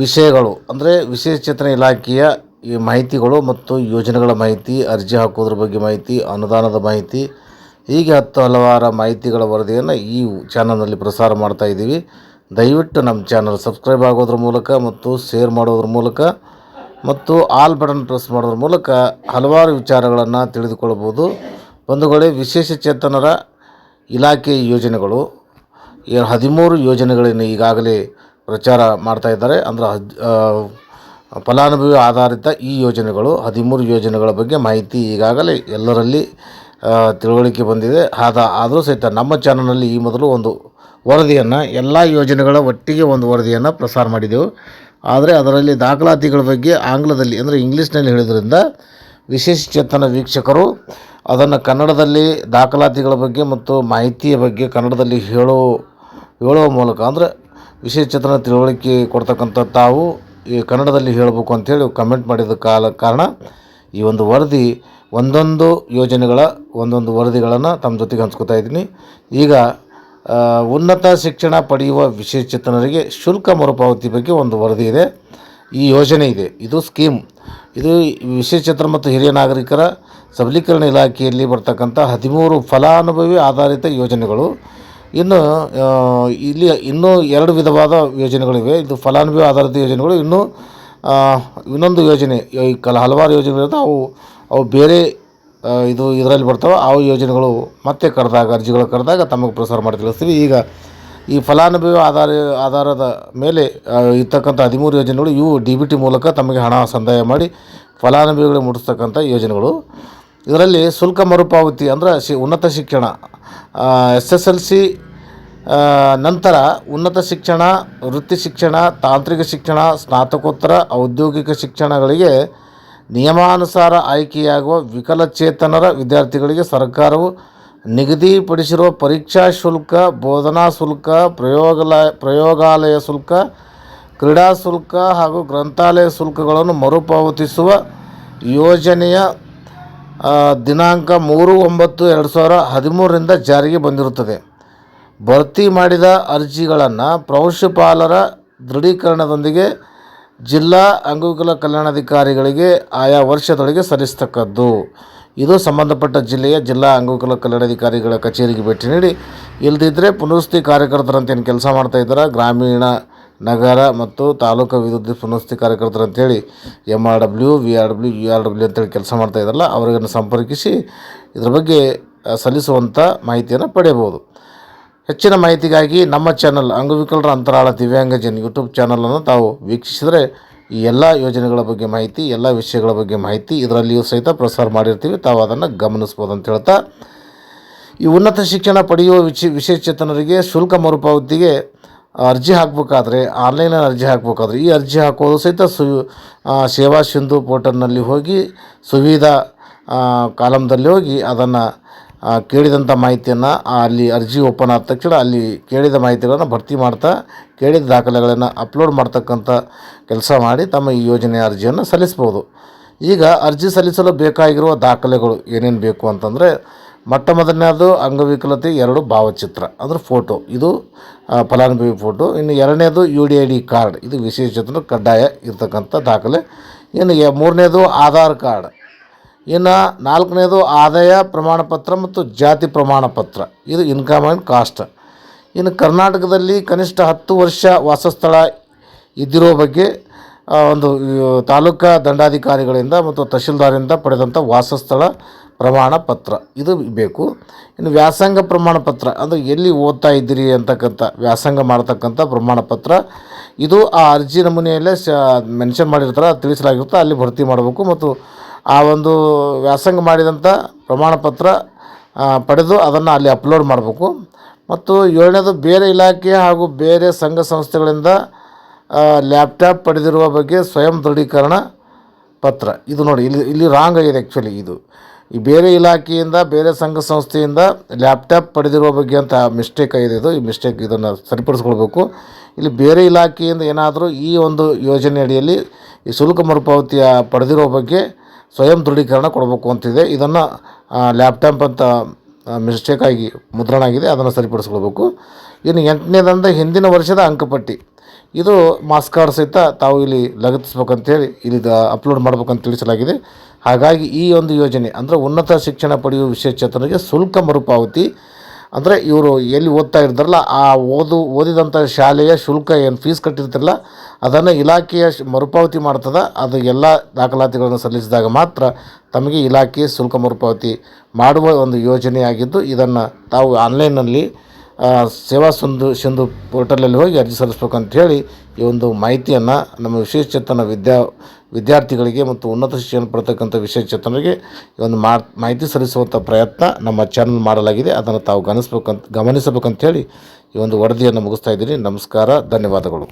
ವಿಷಯಗಳು, ಅಂದರೆ ವಿಶೇಷ ಚೇತನ ಇಲಾಖೆಯ ಈ ಮಾಹಿತಿಗಳು ಮತ್ತು ಯೋಜನೆಗಳ ಮಾಹಿತಿ, ಅರ್ಜಿ ಹಾಕೋದ್ರ ಬಗ್ಗೆ ಮಾಹಿತಿ, ಅನುದಾನದ ಮಾಹಿತಿ, ಹೀಗೆ ಹತ್ತು ಹಲವಾರು ಮಾಹಿತಿಗಳ ವರದಿಯನ್ನು ಈ ಚಾನಲ್ನಲ್ಲಿ ಪ್ರಸಾರ ಮಾಡ್ತಾ ಇದ್ದೀವಿ. ದಯವಿಟ್ಟು ನಮ್ಮ ಚಾನಲ್ ಸಬ್ಸ್ಕ್ರೈಬ್ ಆಗೋದ್ರ ಮೂಲಕ ಮತ್ತು ಶೇರ್ ಮಾಡೋದ್ರ ಮೂಲಕ ಮತ್ತು ಆಲ್ ಬಟನ್ ಪ್ರೆಸ್ ಮಾಡೋದ್ರ ಮೂಲಕ ಹಲವಾರು ವಿಚಾರಗಳನ್ನು ತಿಳಿದುಕೊಳ್ಬೋದು. ಬಂಧುಗಳೇ, ವಿಶೇಷ ಚೇತನರ ಇಲಾಖೆ ಯೋಜನೆಗಳು ಹದಿಮೂರು ಯೋಜನೆಗಳನ್ನು ಈಗಾಗಲೇ ಪ್ರಚಾರ ಮಾಡ್ತಾ ಇದ್ದಾರೆ. ಅಂದರೆ ಫಲಾನುಭವಿ ಆಧಾರಿತ ಈ ಯೋಜನೆಗಳು, ಹದಿಮೂರು ಯೋಜನೆಗಳ ಬಗ್ಗೆ ಮಾಹಿತಿ ಈಗಾಗಲೇ ಎಲ್ಲರಲ್ಲಿ ತಿಳುವಳಿಕೆ ಬಂದಿದೆ. ಆದ, ಆದರೂ ಸಹಿತ ನಮ್ಮ ಚಾನಲ್ನಲ್ಲಿ ಈ ಮೊದಲು ಒಂದು ವರದಿಯನ್ನು, ಎಲ್ಲ ಯೋಜನೆಗಳ ಒಟ್ಟಿಗೆ ಒಂದು ವರದಿಯನ್ನು ಪ್ರಸಾರ ಮಾಡಿದೆವು. ಆದರೆ ಅದರಲ್ಲಿ ದಾಖಲಾತಿಗಳ ಬಗ್ಗೆ ಆಂಗ್ಲದಲ್ಲಿ, ಅಂದರೆ ಇಂಗ್ಲೀಷ್ನಲ್ಲಿ ಹೇಳಿದ್ರಿಂದ ವಿಶೇಷ ಚೇತನ ವೀಕ್ಷಕರು ಅದನ್ನು ಕನ್ನಡದಲ್ಲಿ ದಾಖಲಾತಿಗಳ ಬಗ್ಗೆ ಮತ್ತು ಮಾಹಿತಿಯ ಬಗ್ಗೆ ಕನ್ನಡದಲ್ಲಿ ಹೇಳೋ ಹೇಳುವ ಮೂಲಕ, ಅಂದರೆ ವಿಶೇಷ ಚೇತನ ತಿಳುವಳಿಕೆ ಕೊಡ್ತಕ್ಕಂಥ ತಾವು ಈ ಕನ್ನಡದಲ್ಲಿ ಹೇಳಬೇಕು ಅಂಥೇಳಿ ಕಮೆಂಟ್ ಮಾಡಿದ ಕಾಲ, ಕಾರಣ ಈ ಒಂದು ವರದಿ, ಒಂದೊಂದು ಯೋಜನೆಗಳ ಒಂದೊಂದು ವರದಿಗಳನ್ನು ತಮ್ಮ ಜೊತೆಗೆ ಹಂಚ್ಕೋತಾ ಇದ್ದೀನಿ. ಈಗ ಉನ್ನತ ಶಿಕ್ಷಣ ಪಡೆಯುವ ವಿಶೇಷಚೇತನರಿಗೆ ಶುಲ್ಕ ಮರುಪಾವತಿ ಬಗ್ಗೆ ಒಂದು ವರದಿ ಇದೆ. ಈ ಯೋಜನೆ ಇದೆ. ಇದು ಸ್ಕೀಮ್. ಇದು ವಿಶೇಷಚೇತನ ಮತ್ತು ಹಿರಿಯ ನಾಗರಿಕರ ಸಬಲೀಕರಣ ಇಲಾಖೆಯಲ್ಲಿ ಬರ್ತಕ್ಕಂಥ ಹದಿಮೂರು ಫಲಾನುಭವಿ ಆಧಾರಿತ ಯೋಜನೆಗಳು. ಇನ್ನು ಇಲ್ಲಿ ಇನ್ನೂ ಎರಡು ವಿಧವಾದ ಯೋಜನೆಗಳಿವೆ. ಇದು ಫಲಾನುಭವಿ ಆಧಾರಿತ ಯೋಜನೆಗಳು. ಇನ್ನೂ ಇನ್ನೊಂದು ಯೋಜನೆ, ಈ ಕಲ, ಹಲವಾರು ಯೋಜನೆಗಳಿಂದ ಅವು ಅವು ಬೇರೆ ಇದು ಇದರಲ್ಲಿ ಬರ್ತಾವೆ. ಆ ಯೋಜನೆಗಳು ಮತ್ತೆ ಕರೆದಾಗ, ಅರ್ಜಿಗಳು ಕರೆದಾಗ ತಮಗೆ ಪ್ರಸಾರ ಮಾಡಿ ತಿಳಿಸ್ತೀವಿ. ಈಗ ಈ ಫಲಾನುಭವಿ ಆಧಾರ, ಆಧಾರದ ಮೇಲೆ ಇರ್ತಕ್ಕಂಥ ಹದಿಮೂರು ಯೋಜನೆಗಳು ಇವು ಡಿ ಬಿ ಟಿ ಮೂಲಕ ತಮಗೆ ಹಣ ಸಂದಾಯ ಮಾಡಿ ಫಲಾನುಭವಿಗಳಿಗೆ ಮುಟ್ಟಿಸ್ತಕ್ಕಂಥ ಯೋಜನೆಗಳು. ಇದರಲ್ಲಿ ಶುಲ್ಕ ಮರುಪಾವತಿ ಅಂದರೆ ಶಿ ಉನ್ನತ ಶಿಕ್ಷಣ. ಎಸ್ ಎಸ್ ಎಲ್ ಸಿ ನಂತರ ಉನ್ನತ ಶಿಕ್ಷಣ, ವೃತ್ತಿ ಶಿಕ್ಷಣ, ತಾಂತ್ರಿಕ ಶಿಕ್ಷಣ, ಸ್ನಾತಕೋತ್ತರ, ಔದ್ಯೋಗಿಕ ಶಿಕ್ಷಣಗಳಿಗೆ ನಿಯಮಾನುಸಾರ ಆಯ್ಕೆಯಾಗುವ ವಿಕಲಚೇತನರ ವಿದ್ಯಾರ್ಥಿಗಳಿಗೆ ಸರ್ಕಾರವು ನಿಗದಿಪಡಿಸಿರುವ ಪರೀಕ್ಷಾ ಶುಲ್ಕ, ಬೋಧನಾ ಶುಲ್ಕ ಪ್ರಯೋಗಾಲಯ ಪ್ರಯೋಗಾಲಯ ಶುಲ್ಕ, ಕ್ರೀಡಾ ಶುಲ್ಕ ಹಾಗೂ ಗ್ರಂಥಾಲಯ ಶುಲ್ಕಗಳನ್ನು ಮರುಪಾವತಿಸುವ ಯೋಜನೆಯ ದಿನಾಂಕ ಮೂರು ಒಂಬತ್ತು ಎರಡು ಸಾವಿರ ಹದಿಮೂರರಿಂದ ಜಾರಿಗೆ ಬಂದಿರುತ್ತದೆ. ಭರ್ತಿ ಮಾಡಿದ ಅರ್ಜಿಗಳನ್ನು ಪ್ರಾಂಶುಪಾಲರ ದೃಢೀಕರಣದೊಂದಿಗೆ ಜಿಲ್ಲಾ ಅಂಗವಿಕಲ ಕಲ್ಯಾಣಾಧಿಕಾರಿಗಳಿಗೆ ಆಯಾ ವರ್ಷದೊಳಗೆ ಸಲ್ಲಿಸತಕ್ಕದ್ದು. ಇದು ಸಂಬಂಧಪಟ್ಟ ಜಿಲ್ಲೆಯ ಜಿಲ್ಲಾ ಅಂಗವಿಕಲ ಕಲ್ಯಾಣಾಧಿಕಾರಿಗಳ ಕಚೇರಿಗೆ ಭೇಟಿ ನೀಡಿ ಇಲ್ಲದಿದ್ದರೆ ಪುನರ್ವಸತಿ ಕಾರ್ಯಕರ್ತರಂತೇನು ಕೆಲಸ ಮಾಡ್ತಾ ಇದ್ದಾರೆ? ಗ್ರಾಮೀಣ ನಗರ ಮತ್ತು ತಾಲೂಕು ಅಭಿವೃದ್ಧಿ ಪುನಸ್ತಿ ಕಾರ್ಯಕರ್ತರು ಅಂತೇಳಿ M R W V R W U R W ಅಂತೇಳಿ ಕೆಲಸ ಮಾಡ್ತಾ ಇದ್ದಾರಲ್ಲ ಅವರನ್ನು ಸಂಪರ್ಕಿಸಿ ಇದ್ರ ಬಗ್ಗೆ ಸಲ್ಲಿಸುವಂಥ ಮಾಹಿತಿಯನ್ನು ಪಡೆಯಬಹುದು. ಹೆಚ್ಚಿನ ಮಾಹಿತಿಗಾಗಿ ನಮ್ಮ ಚಾನಲ್ ಅಂಗವಿಕಲರ ಅಂತರಾಳ ದಿವ್ಯಾಂಗಜನ್ ಯೂಟ್ಯೂಬ್ ಚಾನಲನ್ನು ತಾವು ವೀಕ್ಷಿಸಿದರೆ ಈ ಎಲ್ಲ ಯೋಜನೆಗಳ ಬಗ್ಗೆ ಮಾಹಿತಿ, ಎಲ್ಲ ವಿಷಯಗಳ ಬಗ್ಗೆ ಮಾಹಿತಿ ಇದರಲ್ಲಿಯೂ ಸಹಿತ ಪ್ರಸಾರ ಮಾಡಿರ್ತೀವಿ. ತಾವು ಅದನ್ನು ಗಮನಿಸ್ಬೋದು ಅಂತ ಹೇಳ್ತಾ, ಈ ಉನ್ನತ ಶಿಕ್ಷಣ ಪಡೆಯುವ ವಿಚಿ ವಿಶೇಷಚೇತನರಿಗೆ ಶುಲ್ಕ ಮರುಪಾವತಿಗೆ ಅರ್ಜಿ ಹಾಕಬೇಕಾದ್ರೆ, ಆನ್ಲೈನಲ್ಲಿ ಅರ್ಜಿ ಹಾಕಬೇಕಾದ್ರೆ ಈ ಅರ್ಜಿ ಹಾಕೋದು ಸಹಿತ ಸು ಸೇವಾ ಸಿಂಧು ಪೋರ್ಟಲ್ನಲ್ಲಿ ಹೋಗಿ ಸುವಿಧಾ ಕಾಲಮ್ದಲ್ಲಿ ಹೋಗಿ ಅದನ್ನು ಕೇಳಿದಂಥ ಮಾಹಿತಿಯನ್ನು ಅಲ್ಲಿ ಅರ್ಜಿ ಓಪನ್ ಆದ ತಕ್ಷಣ ಅಲ್ಲಿ ಕೇಳಿದ ಮಾಹಿತಿಗಳನ್ನು ಭರ್ತಿ ಮಾಡ್ತಾ, ಕೇಳಿದ ದಾಖಲೆಗಳನ್ನು ಅಪ್ಲೋಡ್ ಮಾಡ್ತಕ್ಕಂಥ ಕೆಲಸ ಮಾಡಿ ತಮ್ಮ ಈ ಯೋಜನೆಯ ಅರ್ಜಿಯನ್ನು ಸಲ್ಲಿಸ್ಬೋದು. ಈಗ ಅರ್ಜಿ ಸಲ್ಲಿಸಲು ಬೇಕಾಗಿರುವ ದಾಖಲೆಗಳು ಏನೇನು ಬೇಕು ಅಂತಂದರೆ ಮೊಟ್ಟ ಮೊದಲನೇದು ಅಂಗವಿಕಲತೆ ಎರಡು ಭಾವಚಿತ್ರ. ಅಂದರೆ ಫೋಟೋ ಇದು ಫಲಾನುಭವಿ ಫೋಟೋ ಇನ್ನು ಎರಡನೇದು U D I D card ಇದು ವಿಶೇಷ ಕಡ್ಡಾಯ ಇರ್ತಕ್ಕಂಥ ದಾಖಲೆ. ಇನ್ನು ಮೂರನೇದು ಆಧಾರ್ ಕಾರ್ಡ್ ಇನ್ನು ನಾಲ್ಕನೇದು ಆದಾಯ ಪ್ರಮಾಣ ಪತ್ರ ಮತ್ತು ಜಾತಿ ಪ್ರಮಾಣ ಪತ್ರ ಇದು ಇನ್ಕಮ್ ಆ್ಯಂಡ್ ಕಾಸ್ಟ್ ಇನ್ನು ಕರ್ನಾಟಕದಲ್ಲಿ ಕನಿಷ್ಠ ಹತ್ತು ವರ್ಷ ವಾಸಸ್ಥಳ ಇದ್ದಿರೋ ಬಗ್ಗೆ ಒಂದು ತಾಲೂಕಾ ದಂಡಾಧಿಕಾರಿಗಳಿಂದ ಮತ್ತು ತಹಶೀಲ್ದಾರಿಂದ ಪಡೆದಂಥ ವಾಸಸ್ಥಳ ಪ್ರಮಾಣ ಪತ್ರ. ಇದು ಬೇಕು. ಇನ್ನು ವ್ಯಾಸಂಗ ಪ್ರಮಾಣ ಪತ್ರ. ಅಂದರೆ ಎಲ್ಲಿ ಓದ್ತಾ ಇದ್ದೀರಿ ಅಂತಕ್ಕಂಥ ವ್ಯಾಸಂಗ ಮಾಡ್ತಕ್ಕಂಥ ಪ್ರಮಾಣ ಪತ್ರ. ಇದು ಆ ಅರ್ಜಿ ನಮೂನೆಯಲ್ಲೇ ಶ ಮೆನ್ಷನ್ ಮಾಡಿರ್ತಾರೆ, ತಿಳಿಸಲಾಗಿರುತ್ತೆ, ಅಲ್ಲಿ ಭರ್ತಿ ಮಾಡಬೇಕು. ಮತ್ತು ಆ ಒಂದು ವ್ಯಾಸಂಗ ಮಾಡಿದಂಥ ಪ್ರಮಾಣ ಪತ್ರ ಪಡೆದು ಅದನ್ನು ಅಲ್ಲಿ ಅಪ್ಲೋಡ್ ಮಾಡಬೇಕು. ಮತ್ತು ಏಳನೇದು, ಬೇರೆ ಇಲಾಖೆ ಹಾಗೂ ಬೇರೆ ಸಂಘ ಸಂಸ್ಥೆಗಳಿಂದ ಲ್ಯಾಪ್ಟಾಪ್ ಪಡೆದಿರುವ ಬಗ್ಗೆ ಸ್ವಯಂ ದೃಢೀಕರಣ ಪತ್ರ. ಇದು ನೋಡಿ, ಇಲ್ಲಿ ಇಲ್ಲಿ ರಾಂಗ್ ಆಗಿದೆ ಆ್ಯಕ್ಚುಲಿ ಇದು. ಈ ಬೇರೆ ಇಲಾಖೆಯಿಂದ, ಬೇರೆ ಸಂಘ ಸಂಸ್ಥೆಯಿಂದ ಲ್ಯಾಪ್ಟಾಪ್ ಪಡೆದಿರುವ ಬಗ್ಗೆ ಅಂತ ಮಿಸ್ಟೇಕ್ ಆಗಿದೆ ಇದು. ಈ ಮಿಸ್ಟೇಕ್ ಇದನ್ನು ಸರಿಪಡಿಸ್ಕೊಳ್ಬೇಕು. ಇಲ್ಲಿ ಬೇರೆ ಇಲಾಖೆಯಿಂದ ಏನಾದರೂ ಈ ಒಂದು ಯೋಜನೆ ಅಡಿಯಲ್ಲಿ ಈ ಶುಲ್ಕ ಮರುಪಾವತಿಯ ಪಡೆದಿರೋ ಬಗ್ಗೆ ಸ್ವಯಂ ದೃಢೀಕರಣ ಕೊಡಬೇಕು ಅಂತಿದೆ. ಇದನ್ನು ಲ್ಯಾಪ್ಟಾಪ್ ಅಂತ ಮಿಸ್ಟೇಕಾಗಿ ಮುದ್ರಣ ಆಗಿದೆ ಅದನ್ನು ಸರಿಪಡಿಸ್ಕೊಳ್ಬೇಕು. ಇನ್ನು ಎಂಟನೇದಂದ ಹಿಂದಿನ ವರ್ಷದ ಅಂಕಪಟ್ಟಿ. ಇದು ಮಾಸ್ಕ್ ಕಾರ್ಡ್ ಸಹಿತ ತಾವು ಇಲ್ಲಿ ಲಗತ್ತಿಸ್ಬೇಕಂತೇಳಿ ಇಲ್ಲಿ ಅಪ್ಲೋಡ್ ಮಾಡ್ಬೇಕಂತ ತಿಳಿಸಲಾಗಿದೆ. ಹಾಗಾಗಿ ಈ ಒಂದು ಯೋಜನೆ ಅಂದರೆ ಉನ್ನತ ಶಿಕ್ಷಣ ಪಡೆಯುವ ವಿಶೇಷಚೇತನರಿಗೆ ಶುಲ್ಕ ಮರುಪಾವತಿ ಅಂದರೆ ಇವರು ಎಲ್ಲಿ ಓದ್ತಾ ಇರ್ತಾರಲ್ಲ ಆ ಓದು ಓದಿದಂಥ ಶಾಲೆಯ ಶುಲ್ಕ ಏನು ಫೀಸ್ ಕಟ್ಟಿರ್ತಿರಲ್ಲ ಅದನ್ನು ಇಲಾಖೆಯ ಮರುಪಾವತಿ ಮಾಡ್ತದೆ ಅದು ಎಲ್ಲ ದಾಖಲಾತಿಗಳನ್ನು ಸಲ್ಲಿಸಿದಾಗ ಮಾತ್ರ ತಮಗೆ ಇಲಾಖೆ ಶುಲ್ಕ ಮರುಪಾವತಿ ಮಾಡುವ ಒಂದು ಯೋಜನೆಯಾಗಿದ್ದು ಇದನ್ನು ತಾವು ಆನ್ಲೈನ್ನಲ್ಲಿ ಆ, ಸೇವಾ ಸಿಂಧು ಸಿಂಧು ಪೋರ್ಟಲಲ್ಲಿ ಹೋಗಿ ಅರ್ಜಿ ಸಲ್ಲಿಸ್ಬೇಕಂತ ಹೇಳಿ ಈ ಒಂದು ಮಾಹಿತಿಯನ್ನು ನಮ್ಮ ವಿಶೇಷಚೇತನ ವಿದ್ಯಾ, ವಿದ್ಯಾರ್ಥಿಗಳಿಗೆ ಮತ್ತು ಉನ್ನತ ಶಿಕ್ಷಣ ಪಡ್ತಕ್ಕಂಥ ವಿಶೇಷಚೇತನರಿಗೆ ಈ ಒಂದು ಮಾಹಿತಿ ಸಲ್ಲಿಸುವಂಥ ಪ್ರಯತ್ನ ನಮ್ಮ ಚಾನಲ್ ಮಾಡಲಾಗಿದೆ. ಅದನ್ನು ತಾವು ಗಮನಿಸ್ಬೇಕಂತ, ಗಮನಿಸಬೇಕಂತ ಹೇಳಿ ಈ ಒಂದು ವರದಿಯನ್ನು ಮುಗಿಸ್ತಾ ಇದ್ದೀನಿ. ನಮಸ್ಕಾರ, ಧನ್ಯವಾದಗಳು.